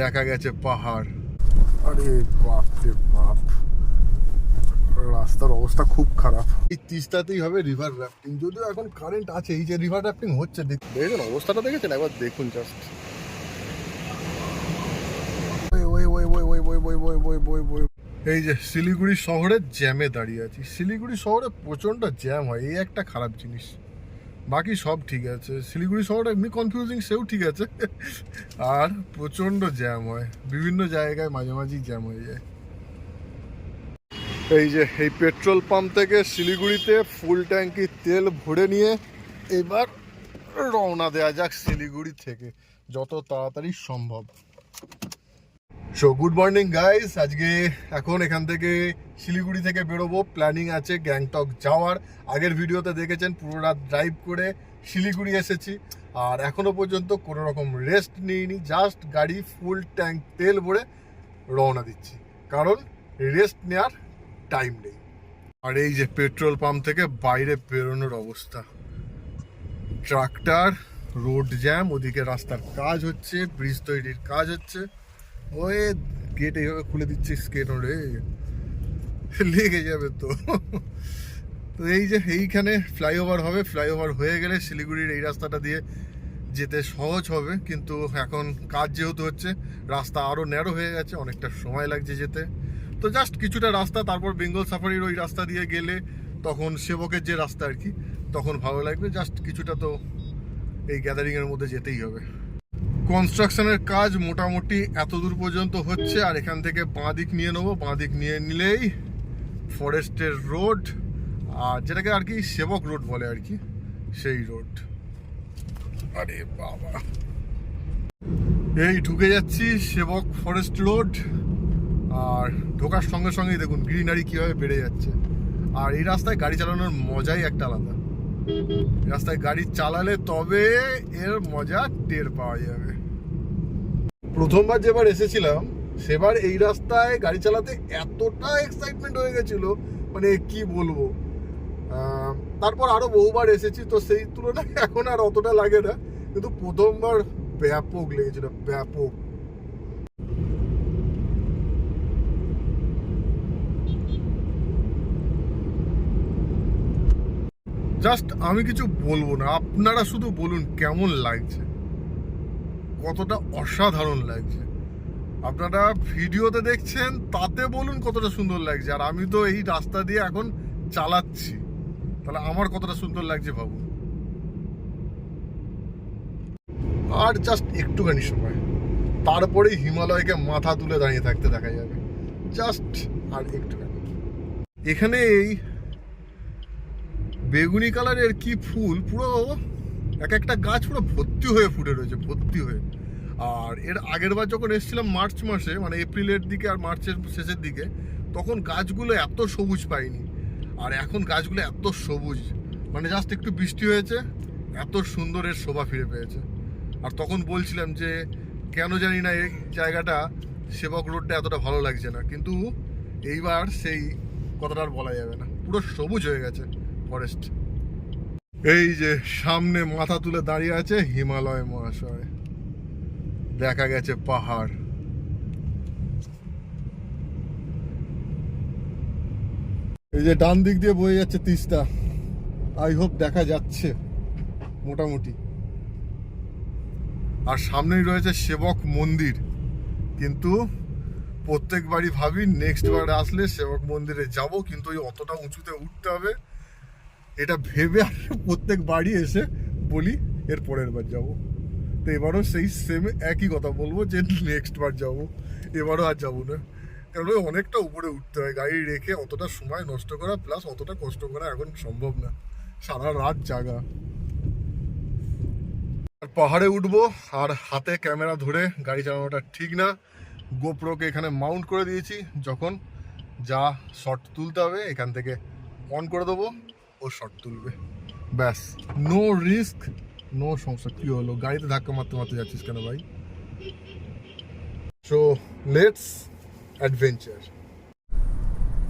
দেখা গেছে পাহাড় আরে বাপ রে বাপ রাস্তার অবস্থা খুব খারাপ এই তিস্তাতেই হবে রিভার রাফটিং যদিও এখন কারেন্ট আছে এই যে রিভার রাফটিং হচ্ছে দেখ- দেখেছেন অবস্থাটা দেখেছেন একবার দেখুন জাস্ট এই যে শিলিগুড়ি শহরে জ্যামে দাঁড়িয়ে আছি শিলিগুড়ি শহরে প্রচণ্ড জ্যাম হয় এই একটা খারাপ জিনিস বাকি সব ঠিক আছে। শিলিগুড়ি শহরে এমনি কনফিউজিং সেও ঠিক আছে। আর প্রচণ্ড জ্যাম হয়। বিভিন্ন জায়গায় মাঝে মাঝেই জ্যাম হয়ে যায়। এই যে, এই পেট্রোল পাম্প থেকে শিলিগুড়িতে ফুল ট্যাঙ্কি তেল ভরে নিয়ে এবার রওনা দেওয়া যাক শিলিগুড়ি থেকে, যত তাড়াতাড়ি সম্ভব। সো গুড মর্নিং গাইস আজকে এখন এখান থেকে শিলিগুড়ি থেকে বেরোবো। প্ল্যানিং আছে গ্যাংটক যাওয়ার। আগের ভিডিওতে দেখেছেন, পুরো রাত ড্রাইভ করে শিলিগুড়ি এসেছি। আর এখনও পর্যন্ত কোনো রকম রেস্ট নিইনি জাস্ট গাড়ি ফুল ট্যাঙ্ক তেল ভরে রওনা দিচ্ছি। কারণ রেস্ট নেওয়ার টাইম নেই। আর এই যে পেট্রোল পাম্প থেকে বাইরে বেরোনোর অবস্থা। ট্রাক্টর রোড জ্যাম ওদিকে রাস্তার কাজ হচ্ছে ব্রিজ তৈরির কাজ হচ্ছে। ওই গেট এইভাবে খুলে দিচ্ছিস কেন রে? লেগে যাবে তো। তো এই যে এইখানে ফ্লাইওভার হবে ফ্লাইওভার হয়ে গেলে শিলিগুড়ির এই রাস্তাটা দিয়ে যেতে সহজ হবে। কিন্তু এখন কাজ যেহেতু হচ্ছে, রাস্তা আরও ন্যারো হয়ে গেছে, অনেকটা সময় লাগছে যেতে। তো জাস্ট কিছুটা রাস্তা, তারপর বেঙ্গল সাফারির ওই রাস্তা দিয়ে গেলে তখন সেবকের যে রাস্তা আর কি, তখন ভালো লাগবে। জাস্ট কিছুটা তো এই গ্যাদারিংয়ের মধ্যে যেতেই হবে। কনস্ট্রাকশনের কাজ মোটামুটি এত দূর পর্যন্ত হচ্ছে, আর এখান থেকে বাঁ দিক নিয়ে নেব। বাঁ দিক নিয়ে নিলেই ফরেস্টের রোড, আর যেটাকে আর কি সেবক রোড বলে আর কি, সেই রোড। আরে বাবা। এই ঢুকে যাচ্ছি সেবক ফরেস্ট রোড, আর ঢোকার সঙ্গে সঙ্গেই দেখুন গ্রিনারি কীভাবে বেড়ে যাচ্ছে। আর এই রাস্তায় গাড়ি চালানোর মজাই একটা আলাদা। রাস্তায় গাড়ি চালালে তবে এর মজা টের পাওয়া যাবে। প্রথমবার যেবার এসেছিলাম, সেবার এই রাস্তায় গাড়ি চালাতে এতটা এক্সাইটমেন্ট হয়ে গেছিল মানে কি বলব? তারপর আরও বহুবার এসেছি, তো সেই তুলনায় এখন আর অতটা লাগে না, কিন্তু প্রথমবার ব্যাপক লেগেছিল, ব্যাপক। জাস্ট আমি কিছু বলব না, আপনারা শুধু বলুন কেমন লাগছে? কতটা অসাধারণ লাগছে। আপনারা ভিডিওতে দেখছেন, তাতে বলুন কতটা সুন্দর লাগছে। আর আমি তো এই রাস্তা দিয়ে এখন চালাচ্ছি। তাহলে আমার কতটা সুন্দর লাগছে ভাবুন। আর জাস্ট একটুখানি সময়। তারপরেই হিমালয়কে মাথা তুলে দাঁড়িয়ে থাকতে দেখা যাবে। জাস্ট আর একটুখানি। এখানে এই বেগুনি কালারের কি ফুল পুরো এক একটা গাছ পুরো ভর্তি হয়ে ফুটে রয়েছে, ভর্তি হয়ে। আর এর আগের বার যখন এসেছিলাম মার্চ মাসে মানে এপ্রিলের দিকে আর মার্চের শেষের দিকে, তখন গাছগুলো এত সবুজ পাইনি। আর এখন গাছগুলো এত সবুজ মানে জাস্ট একটু বৃষ্টি হয়েছে, এত সুন্দর এর শোভা ফিরে পেয়েছে। আর তখন বলছিলাম যে, কেন জানি না এই জায়গাটা সেবক রোডটা এতটা ভালো লাগছে না। কিন্তু এইবার সেই কথাটা আর বলা যাবে না। পুরো সবুজ হয়ে গেছে ফরেস্ট এই যে সামনে মাথা তুলে দাঁড়িয়ে আছে হিমালয় মহাশয়। দেখা গেছে পাহাড়। এই যে ডান দিক দিয়ে বয়ে যাচ্ছে তিস্তা। আই হোপ দেখা যাচ্ছে, মোটামুটি। আর সামনেই রয়েছে সেবক মন্দির। কিন্তু প্রত্যেকবারই ভাবি নেক্সট বার আসলে সেবক মন্দিরে যাব, কিন্তু ওই অতটা উঁচুতে উঠতে হবে। এটা ভেবে আর প্রত্যেক বাড়ি এসে বলি, এর পরের বার যাব। তো এবারও সেই সেম একই কথা বলব যে নেক্সট বার যাব। এবারও আর যাব না। কারণ অনেকটা উপরে উঠতে হয়, গাড়ি রেখে অতটা সময় নষ্ট করা প্লাস অতটা কষ্ট করা এখন সম্ভব না। সারা রাত জাগা। আর পাহাড়ে উঠবো, আর হাতে ক্যামেরা ধরে গাড়ি চালানোটা ঠিক না। গোপ্রোকে এখানে মাউন্ট করে দিয়েছি, যখন যা শট তুলতে হবে, এখান থেকে অন করে দেবো। ও শট তুলবে। ব্যাস। নো রিস্ক নো সমস্যা। কি হলো? গাড়িতে ধাক্কা মারতে মারতে যাচ্ছিস কেন ভাই? সো লেটস অ্যাডভেঞ্চার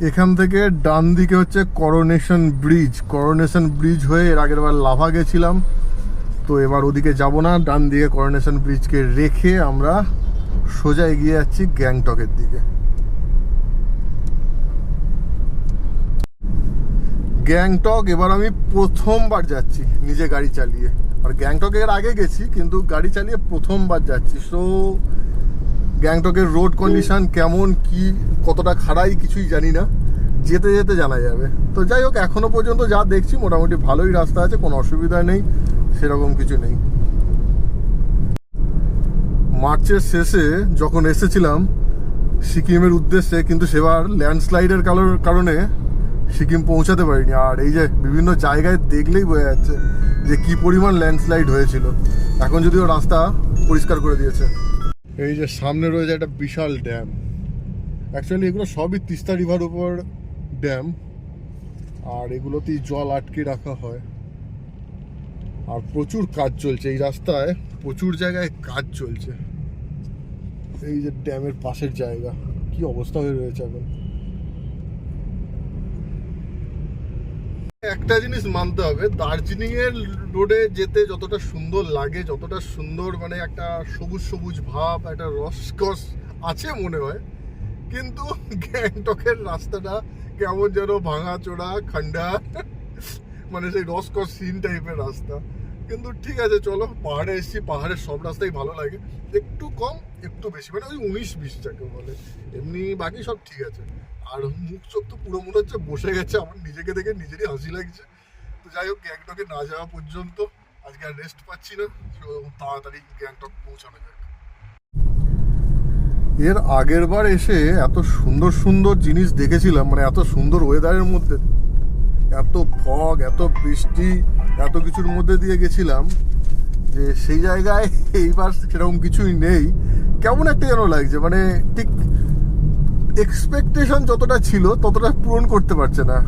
এখান থেকে ডান দিকে হচ্ছে করোনেশন ব্রিজ করোনেশন ব্রিজ হয়ে এর আগের বার লাভা গেছিলাম। তো এবার ওদিকে যাব না। ডান দিকে করোনেশন ব্রিজকে রেখে আমরা সোজা এগিয়ে যাচ্ছি গ্যাংটকের দিকে। গ্যাংটক, এবার আমি প্রথমবার যাচ্ছি নিজে গাড়ি চালিয়ে। আর গ্যাংটক এর আগে গেছি, কিন্তু গাড়ি চালিয়ে প্রথমবার যাচ্ছি। সো গ্যাংটকের রোড কন্ডিশন কেমন, কি, কতটা খাড়াই কিছুই জানি না। যেতে যেতে জানা যাবে। তো যাই হোক, এখনও পর্যন্ত যা দেখছি, মোটামুটি ভালোই রাস্তা আছে, কোনো অসুবিধা নেই, সেরকম কিছু নেই। মার্চের শেষে যখন এসেছিলাম, সিকিমের উদ্দেশ্যে, কিন্তু সেবার ল্যান্ডস্লাইডের কারণে সিকিম পৌঁছাতে পারিনি। আর এই যে বিভিন্ন জায়গায় দেখলেই বোঝা যাচ্ছে যে কি পরিমাণ ল্যান্ডস্লাইড হয়েছিল। এখন যদিও রাস্তা পরিষ্কার করে দিয়েছে। এই যে সামনে রয়েছে একটা বিশাল ড্যাম অ্যাকচুয়ালি এগুলো সবই তিস্তা রিভার উপর ড্যাম আর এগুলোতেই জল আটকে রাখা হয়। আর প্রচুর কাজ চলছে। এই রাস্তায় প্রচুর জায়গায় কাজ চলছে। এই যে ড্যামের পাশের জায়গা। কি অবস্থা হয়ে রয়েছে এখন? একটা জিনিস মানতে হবে দার্জিলিং এর রোডে যেতে যতটা সুন্দর লাগে, যতটা সুন্দর মানে একটা সবুজ সবুজ ভাব, একটা রসকস আছে মনে হয়, কিন্তু গ্যাংটকের রাস্তাটা কেমন যেন ভাঙা চোরা খান্ডা মানে সেই রসকস সিন টাইপের রাস্তা। কিন্তু ঠিক আছে, চলো, পাহাড়ে এসেছি, পাহাড়ের সব রাস্তাই ভালো লাগে। একটু কম, একটু বেশি মানে ওই উনিশ বিশ যাকে বলে, এমনি বাকি সব ঠিক আছে। আর মুখ চোখ তো পুরো মনে হচ্ছে বসে গেছে, আমার নিজেকে দেখে নিজেরই হাসি লাগছে। তো যাই হোক, গ্যাংটকে না যাওয়া পর্যন্ত আজকে আর রেস্ট পাচ্ছি না তাড়াতাড়ি গ্যাংটক পৌঁছানো যাক। এর আগের বার এসে এত সুন্দর সুন্দর জিনিস দেখেছিলাম মানে এত সুন্দর ওয়েদারের মধ্যে। এত ফগ এত বৃষ্টি, এত কিছুর মধ্যে দিয়ে গেছিলাম যে সেই জায়গায় এইবার সেরকম কিছুই নেই। কেমন একটা যেন লাগছে মানে ঠিক এক্সপেকটেশন যতটা ছিল, ততটা পূরণ করতে পারছে না।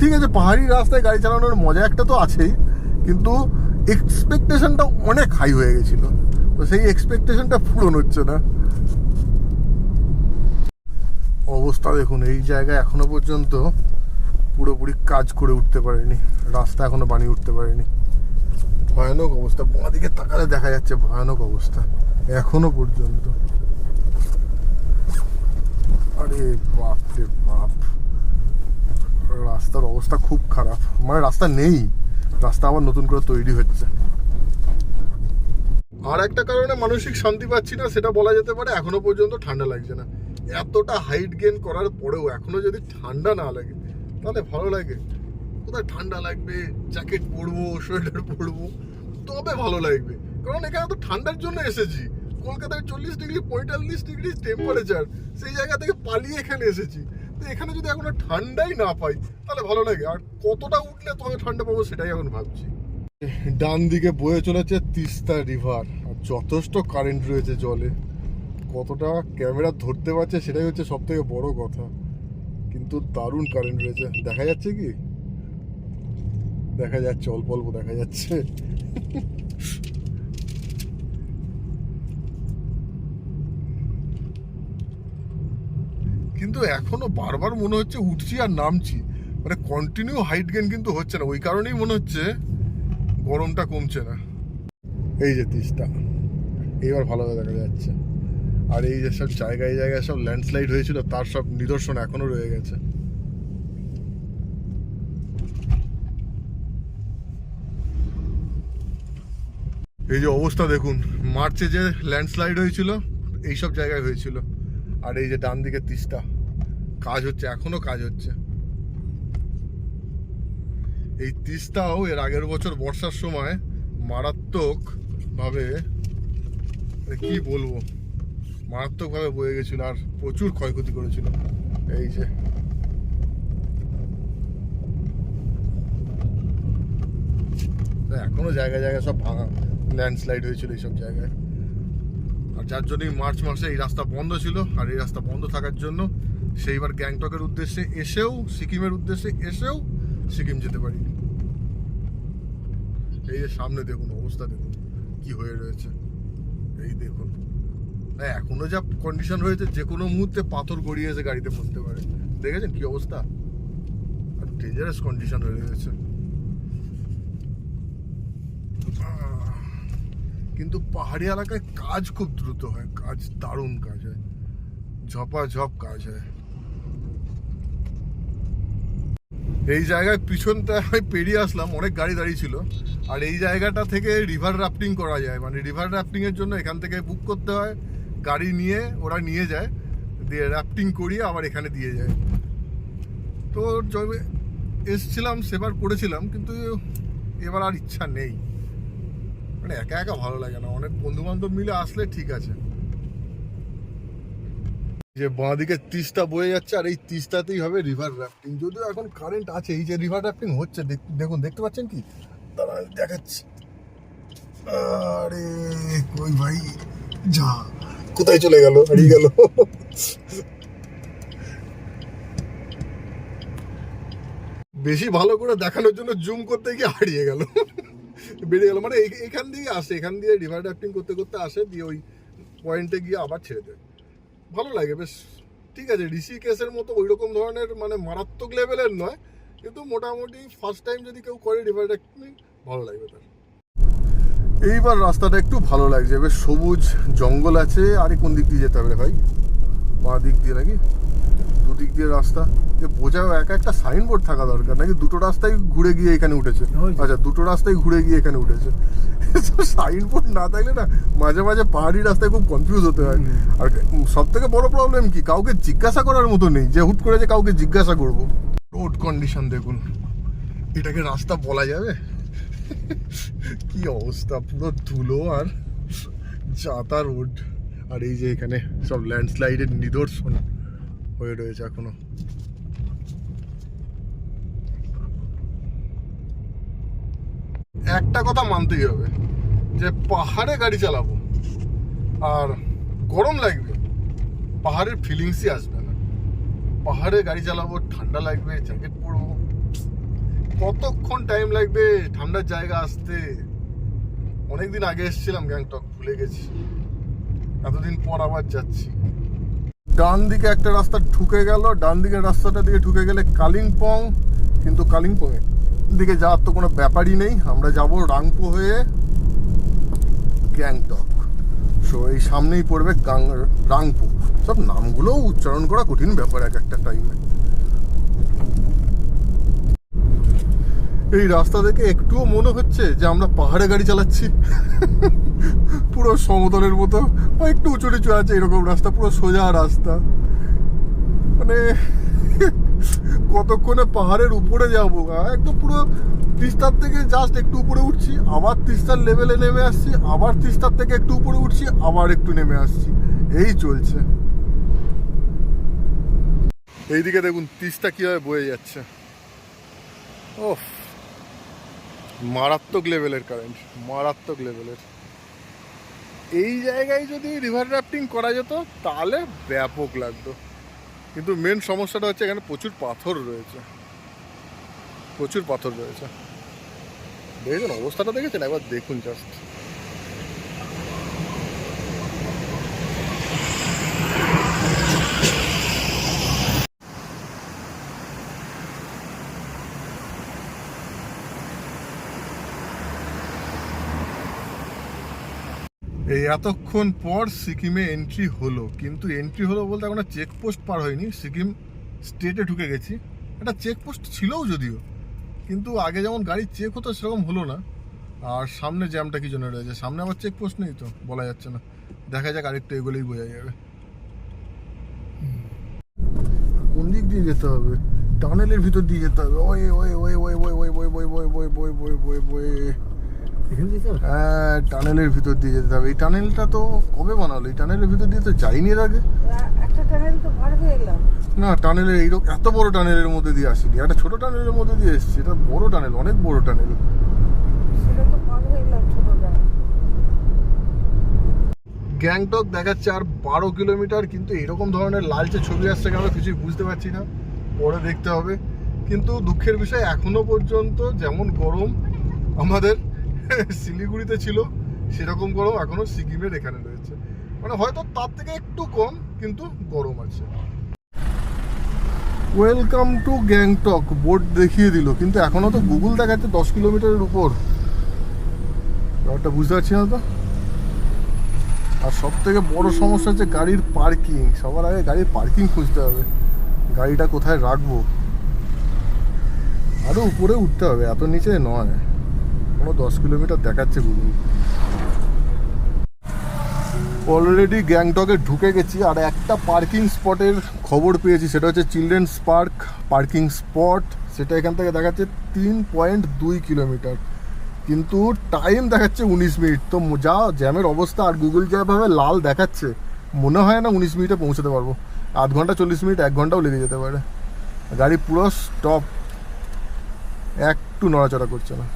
ঠিক আছে, পাহাড়ি রাস্তায় গাড়ি চালানোর মজা একটা তো আছেই, কিন্তু এক্সপেকটেশনটা অনেক হাই হয়ে গেছিল। তো সেই এক্সপেকটেশনটা পূরণ হচ্ছে না। অবস্থা দেখুন, এই জায়গায় এখনও পর্যন্ত পুরোপুরি কাজ করে উঠতে পারেনি। রাস্তা এখনও বানিয়ে উঠতে পারেনি। ভয়ানক অবস্থা বাঁ দিকে তাকালে দেখা যাচ্ছে ভয়ানক অবস্থা, এখনও পর্যন্ত। আরে বাপ রে বাপ। রাস্তার অবস্থা খুব খারাপ। মানে রাস্তা নেই। রাস্তা আবার নতুন করে তৈরি হচ্ছে। আর একটা কারণে মানসিক শান্তি পাচ্ছি না, সেটা বলা যেতে পারে এখনও পর্যন্ত ঠান্ডা লাগছে না। এতটা হাইট গেন করার পরেও এখনও যদি ঠান্ডা না লাগে, তাহলে ভালো লাগে। কোথায় ঠান্ডা লাগবে? জ্যাকেট পরবো সোয়েটার পরবো, তবে ভালো লাগবে। কারণ এখানে তো ঠান্ডার জন্য এসেছি। কলকাতায় চল্লিশ ডিগ্রি, পঁয়তাল্লিশ ডিগ্রি টেম্পারেচার সেই জায়গা থেকে পালিয়ে এখানে এসেছি। তো এখানে যদি এখনও ঠান্ডাই না পাই, তাহলে ভালো লাগে। আর কতটা উঠলে তবে ঠান্ডা পাবো সেটাই এখন ভাবছি। ডান দিকে বয়ে চলেছে তিস্তা রিভার আর যথেষ্ট কারেন্ট রয়েছে জলে। কতটা ক্যামেরা ধরতে পারছে সেটাই হচ্ছে সব থেকে বড় কথা। কিন্তু দারুণ কারেন্ট রয়েছে। দেখা যাচ্ছে কি? দেখা যাচ্ছে, অল্প অল্প দেখা যাচ্ছে। কিন্তু এখনও বারবার মনে হচ্ছে উঠছি আর নামছি। মানে কন্টিনিউ হাইট গেন কিন্তু হচ্ছে না। ওই কারণেই মনে হচ্ছে গরমটা কমছে না। এই যে তিস্তা। এইবার ভালোভাবে দেখা যাচ্ছে। আর এই যে সব জায়গায় জায়গায় সব ল্যান্ডস্লাইড হয়েছিল, তার সব নিদর্শন এখনও রয়ে গেছে। এই যে অবস্থা দেখুন, মার্চে যে ল্যান্ডস্লাইড হয়েছিল এইসব জায়গায় হয়েছিল। আর এই যে ডান দিকে তিস্তা। কাজ হচ্ছে, এখনও কাজ হচ্ছে। এই তিস্তাও এর আগের বছর বর্ষার সময় মারাত্মক ভাবে মানে কি বলব মারাত্মক ভাবে বয়ে গেছিল আর প্রচুর ক্ষয়ক্ষতি করেছিল। এই যে। এখনও জায়গায় জায়গায় সব ভাঙা ল্যান্ডস্লাইড হয়েছিল এইসব জায়গায়। আর যার জন্যই মার্চ মাসে এই রাস্তা বন্ধ ছিল, আর এই রাস্তা বন্ধ থাকার জন্য সেইবার গ্যাংটকের উদ্দেশ্যে এসেও, সিকিমের উদ্দেশ্যে এসেও সিকিম যেতে পারিনি। এই যে সামনে দেখুন, অবস্থা দেখুন, কি হয়ে রয়েছে। এই দেখুন। হ্যাঁ এখনও যা কন্ডিশন রয়েছে যে কোনো মুহূর্তে পাথর গড়িয়ে এসে গাড়িতে পড়তে পারে। দেখেছেন কি অবস্থা? আর ডেঞ্জারাস কন্ডিশন হয়ে রয়েছে। কিন্তু পাহাড়ি এলাকায় কাজ খুব দ্রুত হয়, কাজ দারুণ কাজ হয়। ঝপাঝপ কাজ হয়। এই জায়গায় পিছনটা আমি পেরিয়ে আসলাম, অনেক গাড়ি দাঁড়িয়ে ছিল। আর এই জায়গাটা থেকে রিভার রাফটিং করা যায়। মানে রিভার রাফটিং এর জন্য এখান থেকে বুক করতে হয়, গাড়ি নিয়ে ওরা নিয়ে যায়, দিয়ে রাফটিং করিয়ে আবার এখানে দিয়ে যায়। তো যবে এসছিলাম, সেবার করেছিলাম, কিন্তু এবার আর ইচ্ছা নেই। মানে একা একা ভালো লাগে না। অনেক বন্ধু বান্ধব মিলে আসলে ঠিক আছে। যে বাঁ দিকে তিস্তা বয়ে যাচ্ছে আর এই তিস্তাতেই হবে রিভার রাফটিং যদিও এখন কারেন্ট আছে, এই যে রিভার রাফটিং হচ্ছে, দেখ- দেখুন, দেখতে পাচ্ছেন কি? আমি দেখাচ্ছি। আরে কই ভাই? যা, কোথায় চলে গেল? হারিয়ে গেল। বেশি ভালো করে দেখানোর জন্য জুম করতে গিয়ে হারিয়ে গেল। বেরিয়ে গেল। মানে এখান দিয়ে আসে, এখান দিয়ে রিভার রাফটিং করতে করতে আসে, দিয়ে ওই পয়েন্টে গিয়ে আবার ছেড়ে দেয়। ভালো লাগে, বেশ ঠিক আছে, ঋষি কেসের মতো ওই রকম ধরনের মানে মারাত্মক লেভেলের নয়, কিন্তু মোটামুটি ফার্স্ট টাইম যদি কেউ করে রাফটিং ভালো লাগবে তার। এইবার রাস্তাটা একটু ভালো লাগছে, বেশ সবুজ জঙ্গল আছে, আরে কোন দিক দিয়ে যেতে হবে ভাই? বাঁ দিক দিয়ে নাকি? দুদিক দিয়ে রাস্তা। এ বোঝাও এক একটা সাইনবোর্ড থাকা দরকার নাকি দুটো রাস্তায় ঘুরে গিয়ে এখানে উঠেছে? আচ্ছা দুটো রাস্তায় ঘুরে গিয়ে এখানে উঠেছে। সাইনবোর্ড না থাকলে না মাঝে মাঝে পাহাড়ি রাস্তায় খুব কনফিউজ হতে হয়। আর সব থেকে বড় প্রবলেম কি? কাউকে জিজ্ঞাসা করার মতো নেই। যে হুট করে যে কাউকে জিজ্ঞাসা করব। রোড কন্ডিশন দেখুন। এটাকে রাস্তা বলা যাবে? কি অবস্থা পুরো ধুলো আর যাতা রোড আর এই যে এখানে সব ল্যান্ডস্লাইডের নিদর্শন। হয়ে রয়েছে এখনও। একটা কথা মানতেই হবে, যে পাহাড়ে গাড়ি চালাবো আর গরম লাগবে, পাহাড়ের ফিলিংসই আসবে না। পাহাড়ে গাড়ি চালাবো, ঠান্ডা লাগবে জ্যাকেট পরবো, কতক্ষণ টাইম লাগবে ঠান্ডার জায়গা আসতে? অনেকদিন আগে এসেছিলাম গ্যাংটক, ভুলে গেছি। এতদিন পর আবার যাচ্ছি। ডান দিকে একটা রাস্তা ঢুকে গেল, ডান দিকের রাস্তাটা দিকে ঢুকে গেলে কালিম্পং, কিন্তু কালিম্পংয়ের দিকে যাওয়ার তো কোনো ব্যাপারই নেই। আমরা যাব রাংপো হয়ে গ্যাংটক। সো এই সামনেই পড়বে গাং, রাংপো। সব নামগুলোও উচ্চারণ করা কঠিন ব্যাপার এক একটা টাইমে এই রাস্তা দেখে একটুও মনে হচ্ছে যে আমরা পাহাড়ে গাড়ি চালাচ্ছি। পুরো সমতলের মতো একটু উঁচু নিচু আছে এরকম রাস্তা, পুরো সোজা রাস্তা। মানে কতক্ষণে পাহাড়ের উপরে যাব একদম পুরো তিস্তার থেকে জাস্ট একটু উপরে উঠছি, আবার তিস্তার লেভেলে নেমে আসছি, আবার তিস্তার থেকে একটু উপরে উঠছি, আবার একটু নেমে আসছি। এই চলছে। এইদিকে দেখুন, তিস্তা কীভাবে বয়ে যাচ্ছে। ওফ, মারাত্মক লেভেলের কারেন্ট মারাত্মক লেভেলের এই জায়গায় যদি রিভার রাফটিং করা যেত, তাহলে ব্যাপক লাগতো। কিন্তু মেন সমস্যাটা হচ্ছে এখানে প্রচুর পাথর রয়েছে। প্রচুর পাথর রয়েছে। দেখেছেন? অবস্থাটা দেখেছেন? একবার দেখুন জাস্ট এই এতক্ষণ পর সিকিমে এন্ট্রি হলো কিন্তু এন্ট্রি হলো বলতে এখনও চেকপোস্ট পার হয়নি সিকিম স্টেটে ঢুকে গেছি একটা চেকপোস্ট ছিলও যদিও কিন্তু আগে যেমন গাড়ি চেক হতো সেরকম হলো না আর সামনে জ্যামটা কি জন্য রয়েছে সামনে আবার চেকপোস্ট নেই তো বলা যাচ্ছে না দেখা যাক আরেকটু এগুলোই বোঝা যাবে কোন দিক দিয়ে যেতে হবে টানেলের ভিতর দিয়ে যেতে হবে ওই ওই ওই ওই ওই ওই ওই ওই ওই ওই ওই ওই হ্যাঁ টানেলের ভিতর দিয়ে যেতে হবে। এই টানেলটা তো কবে বানালো? এই টানেলের ভিতর দিয়ে তো যাইনি এর আগে। একটা টানেল তো পার হয়ে এলাম না টানেলের এইরকম এত বড় টানেলের মধ্যে দিয়ে আসিনি। একটা ছোট টানেলের মধ্যে দিয়ে এসেছি। এটা বড় টানেল অনেক বড় টানেল। গ্যাংটক দেখাচ্ছে আর বারো কিলোমিটার কিন্তু এরকম ধরনের লালচে ছবি আসছে কেন কিছুই বুঝতে পারছি না। পরে দেখতে হবে। কিন্তু দুঃখের বিষয় এখনও পর্যন্ত যেমন গরম আমাদের শিলিগুড়িতে ছিল, সেরকম গরম এখনও সিকিমের এখানে রয়েছে। মানে হয়তো তার থেকে একটু কম, কিন্তু গরম আছে। ওয়েলকাম টু গ্যাংটক বোর্ড দেখিয়ে দিল, কিন্তু এখনও তো গুগল দেখাচ্ছে দশ কিলোমিটারের উপর। ব্যাপারটা বুঝতে পারছি না তো? আর সব থেকে বড় সমস্যা হচ্ছে গাড়ির পার্কিং সবার আগে গাড়ির পার্কিং খুঁজতে হবে। গাড়িটা কোথায় রাখব? আরও উপরে উঠতে হবে, এত নিচে নয়। কোনো দশ কিলোমিটার দেখাচ্ছে গুগল। অলরেডি গ্যাংটকে ঢুকে গেছি, আর একটা পার্কিং স্পটের খবর পেয়েছি, সেটা হচ্ছে চিলড্রেন্স পার্ক পার্কিং স্পট সেটা এখান থেকে দেখাচ্ছে তিন পয়েন্ট দুই কিলোমিটার। কিন্তু টাইম দেখাচ্ছে উনিশ মিনিট, তো যা জ্যামের অবস্থা, আর গুগল যেভাবে লাল দেখাচ্ছে, মনে হয় না উনিশ মিনিটে পৌঁছাতে পারব। আধ ঘণ্টা চল্লিশ মিনিট, এক ঘন্টাও লেগে যেতে পারে। গাড়ি পুরো স্টপ একটু নড়াচড়া করছে না।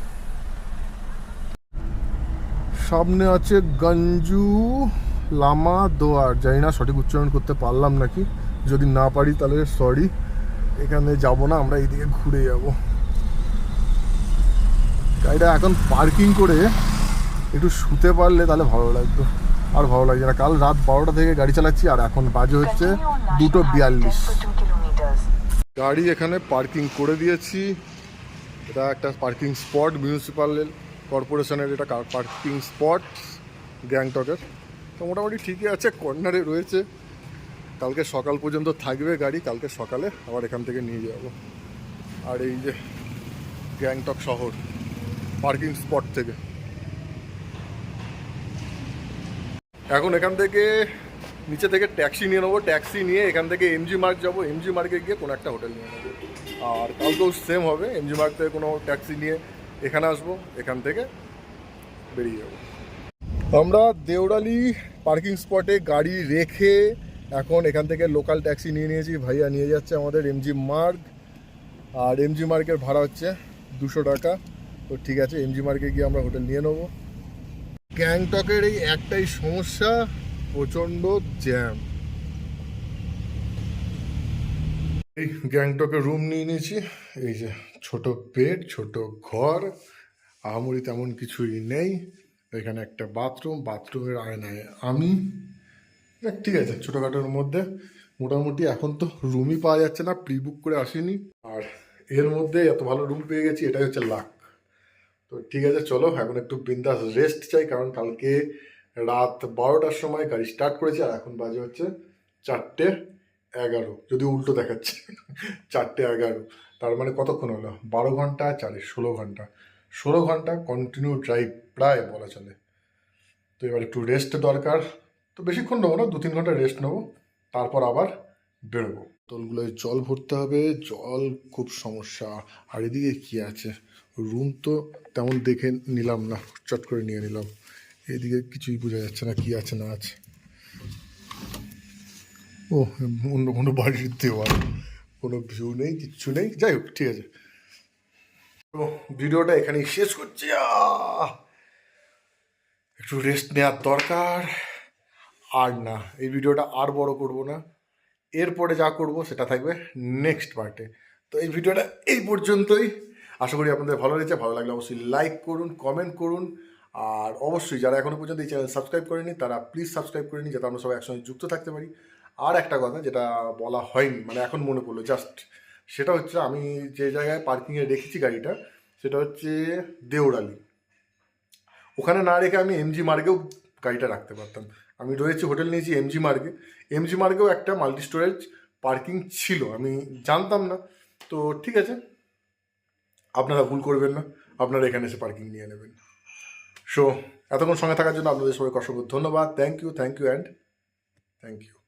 সামনে আছে গঞ্জু লামা দোয়ার। জানি না সঠিক উচ্চারণ করতে পারলাম নাকি। যদি না পারি তাহলে সরি এখানে যাব না, আমরা এইদিকে ঘুরে যাব। গাড়িটা এখন পার্কিং করে একটু শুতে পারলে তাহলে ভালো লাগতো। আর ভালো লাগছে না। কাল রাত বারোটা থেকে গাড়ি চালাচ্ছি, আর এখন বাজে হচ্ছে দুটো বিয়াল্লিশ। গাড়ি এখানে পার্কিং করে দিয়েছি। এটা একটা পার্কিং স্পট মিউনিসিপাল কর্পোরেশনের এটা পার্কিং স্পট, গ্যাংটকের। তো মোটামুটি ঠিকই আছে, কর্নারে রয়েছে। কালকে সকাল পর্যন্ত থাকবে গাড়ি, কালকে সকালে আবার এখান থেকে নিয়ে যাব। আর এই যে গ্যাংটক শহর, পার্কিং স্পট থেকে। এখন এখান থেকে নিচে থেকে ট্যাক্সি নিয়ে নেব। ট্যাক্সি নিয়ে এখান থেকে এমজি মার্ক যাব। এমজি মার্কে গিয়ে কোনো একটা হোটেল নিয়ে নেব। আর কালকেও সেম হবে। এমজি মার্ক থেকে কোনো ট্যাক্সি নিয়ে এখানে আসব, এখান থেকে বেরিয়ে যাব। আমরা দেওড়ালি পার্কিং স্পটে গাড়ি রেখে এখন এখান থেকে লোকাল ট্যাক্সি নিয়ে নিয়েছি, ভাইয়া নিয়ে যাচ্ছে আমাদের এমজি মার্গ। আর এমজি মার্কের ভাড়া হচ্ছে দুশো টাকা। তো ঠিক আছে, এমজি মার্কে গিয়ে আমরা হোটেল নিয়ে নেব। গ্যাংটকের এই একটাই সমস্যা, প্রচণ্ড জ্যাম। এই গ্যাংটকে রুম নিয়ে নিয়েছি, এই যে। ছোট বেড ছোট ঘর, আহামরি তেমন কিছুই নেই। এখানে একটা বাথরুম, বাথরুমের আয়নায় আমি। ঠিক আছে, ছোটোখাটোর মধ্যে। মোটামুটি এখন তো রুমই পাওয়া যাচ্ছে না প্রি বুক করে আসিনি। আর এর মধ্যে এত ভালো রুম পেয়ে গেছি, এটাই হচ্ছে লাক তো ঠিক আছে, চলো, এখন একটু বিন্দাস রেস্ট চাই, কারণ কালকে রাত বারোটার সময় গাড়ি স্টার্ট করেছি, আর এখন বাজে হচ্ছে চারটে এগারো। যদি উল্টো দেখাচ্ছে, চারটে এগারো। তার মানে কতক্ষণ হলো? বারো ঘণ্টা চারে ষোলো ঘণ্টা। ষোলো ঘণ্টা কন্টিনিউ ড্রাইভ প্রায় বলা চলে। তো এবার একটু রেস্ট দরকার। তো বেশিক্ষণ নেব না দু তিন ঘণ্টা রেস্ট নেব। তারপর আবার বেরোবো। তোলগুলোয় জল ভরতে হবে। জল খুব সমস্যা। আর এদিকে কি আছে? রুম তো তেমন দেখে নিলাম না। চট করে নিয়ে নিলাম। এদিকে কিছুই বোঝা যাচ্ছে না কি আছে না আছে। ও অন্য কোনো বাড়ির দেওয়াল। কোনো ভিউ নেই, কিচ্ছু নেই। যাই হোক, ঠিক আছে। তো ভিডিওটা এখানেই শেষ করছি! একটু রেস্ট নেওয়ার দরকার। আর না, এই ভিডিওটা আর বড় করব না। এরপরে যা করব সেটা থাকবে নেক্সট পার্টে তো এই ভিডিওটা এই পর্যন্তই। আশা করি আপনাদের ভালো লেগেছে। ভালো লাগলে অবশ্যই লাইক করুন কমেন্ট করুন। আর অবশ্যই যারা এখনও পর্যন্ত এই চ্যানেল সাবস্ক্রাইব করেনি, তারা প্লিজ সাবস্ক্রাইব করে নিন, যাতে আমরা সবাই একসঙ্গে যুক্ত থাকতে পারি। আর একটা কথা যেটা বলা হয়নি মানে এখন মনে পড়ল জাস্ট সেটা হচ্ছে আমি যে জায়গায় পার্কিংয়ে রেখেছি গাড়িটা, সেটা হচ্ছে দেওড়ালি ওখানে না রেখে আমি এমজি মার্গেও গাড়িটা রাখতে পারতাম। আমি রয়েছি হোটেল নিয়েছি এমজি মার্গে এমজি মার্গেও একটা মাল্টি স্টোরেজ পার্কিং ছিল, আমি জানতাম না। তো ঠিক আছে, আপনারা ভুল করবেন না, আপনারা এখানে এসে পার্কিং নিয়ে নেবেন। সো এতক্ষণ সঙ্গে থাকার জন্য আপনাদের সবাইকে অসংখ্য ধন্যবাদ। Thank you thank you and thank you